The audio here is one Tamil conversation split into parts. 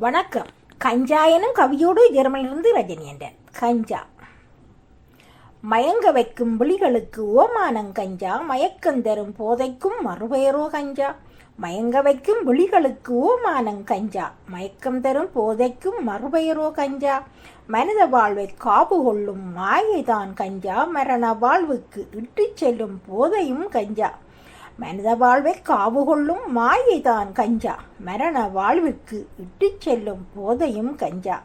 வணக்கம். கஞ்சா எனும் கவியோடு ஜெர்மனிலிருந்து ரஜினியன்றன் கஞ்சா. மயங்க வைக்கும் விழிகளுக்கு ஓமானம் கஞ்சா மயக்கம் தரும் போதைக்கும் மறுபெயரோ கஞ்சா. மயங்க வைக்கும் விழிகளுக்கு ஓமானம் கஞ்சா மயக்கம் தரும் போதைக்கும் மறுபெயரோ கஞ்சா. மனித வாழ்வை காப்பு கொள்ளும் மாயைதான் கஞ்சா மரண வாழ்வுக்கு இட்டுச் செல்லும் போதையும் கஞ்சா. மனித வாழ்வை காவு கொள்ளும் மாயைதான் கஞ்சா. மரண வாழ்வுக்கு இட்டு செல்லும் போதையும் கஞ்சா.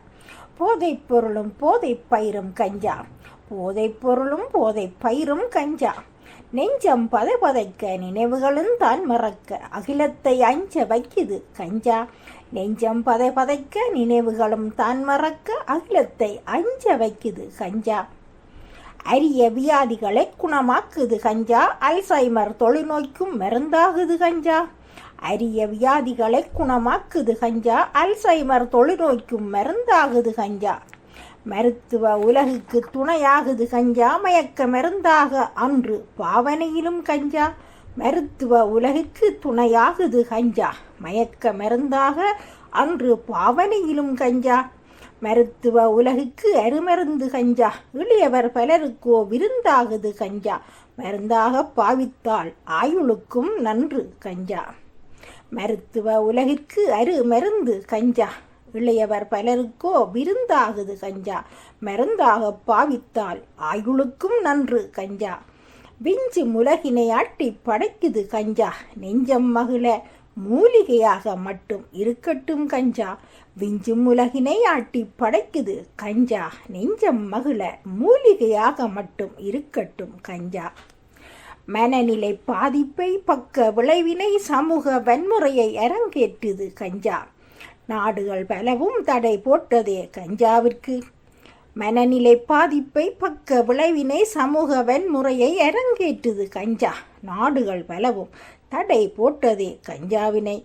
போதைப் பொருளும் போதை பயிரும் கஞ்சா. போதைப் பொருளும் போதை பயிரும் கஞ்சா. நெஞ்சம் பதைபதைக்க நினைவுகளும் தான் மறக்க அகிலத்தை அஞ்ச வைக்குது கஞ்சா. நெஞ்சம் பதைபதைக்க நினைவுகளும் தான் மறக்க அகிலத்தை அஞ்ச வைக்குது கஞ்சா. அரிய வியாதிகளை குணமாக்குது கஞ்சா. அல்சைமர் தொழுநோய்க்கும் மருந்தாகுது கஞ்சா. அரிய வியாதிகளை குணமாக்குது கஞ்சா. அல்சைமர் தொழுநோய்க்கும் மருந்தாகுது கஞ்சா. மருத்துவ உலகுக்கு துணையாகுது கஞ்சா. மயக்க மருந்தாக அன்று பாவனையிலும் கஞ்சா. மருத்துவ உலகுக்கு துணையாகுது கஞ்சா. மயக்க மருந்தாக அன்று பாவனையிலும் கஞ்சா. மருத்துவ உலகுக்கு அருமருந்து கஞ்சா. எளியவர் பலருக்கோ விருந்தாகுது கஞ்சா. மருந்தாக பாவித்தால் ஆயுளுக்கும் நன்று கஞ்சா. மருத்துவ உலகிற்கு அரு மருந்து கஞ்சா. இளையவர் பலருக்கோ விருந்தாகுது கஞ்சா. மருந்தாக பாவித்தால் ஆயுளுக்கும் நன்று கஞ்சா. விஞ்சு முலகினை ஆட்டி படைக்குது கஞ்சா. நெஞ்சம் மகிழ மூலிகையாக மட்டும் இருக்கட்டும் கஞ்சா. விஞ்சும் உலகினை ஆட்டி படைக்குது கஞ்சா. நெஞ்சம் மகிழ மூலிகையாக மட்டும் இருக்கட்டும் கஞ்சா. மனநிலை பாதிப்பை பக்க விளைவினை சமூக வன்முறையை அரங்கேற்றுது கஞ்சா. நாடுகள் பலவும் தடை போட்டதே கஞ்சாவிற்கு. மனநிலை பாதிப்பை பக்க விளைவினை சமூக வன்முறையை அரங்கேற்றுது கஞ்சா. நாடுகள் பலவும் தடை போட்டதே கஞ்சாவினை.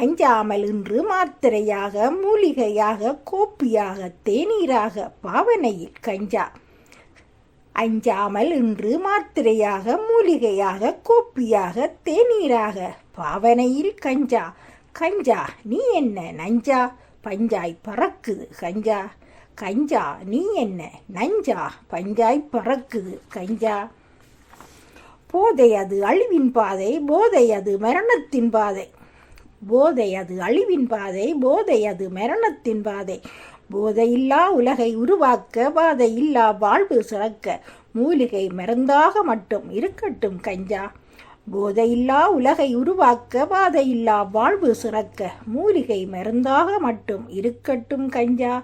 அஞ்சாமல் இன்று மாத்திரையாக மூலிகையாக கோப்பியாக தேநீராக பாவனையில் கஞ்சா. அஞ்சாமல் இன்று மாத்திரையாக மூலிகையாக கோப்பியாக தேநீராக பாவனையில் கஞ்சா. கஞ்சா நீ என்ன நஞ்சா? பஞ்சாய் பறக்குது கஞ்சா. கஞ்சா நீ என்ன நஞ்சா? பஞ்சாய் பறக்குது கஞ்சா. போதை அது அழிவின் பாதை போதை அது மரணத்தின் பாதை. போதை அது அழிவின் பாதை போதை அது மரணத்தின் பாதை. போதையில்லா உலகை உருவாக்க பாதை இல்லா வாழ்வு சிறக்க மூலிகை மருந்தாக மட்டும் இருக்கட்டும் கஞ்சா. போதையில்லா உலகை உருவாக்க பாதையில்லா வாழ்வு சிறக்க மூலிகை மருந்தாக மட்டும் இருக்கட்டும் கஞ்சா.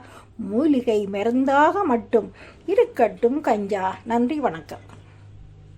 மூலிகை மருந்தாக மட்டும் இருக்கட்டும் கஞ்சா. நன்றி வணக்கம்.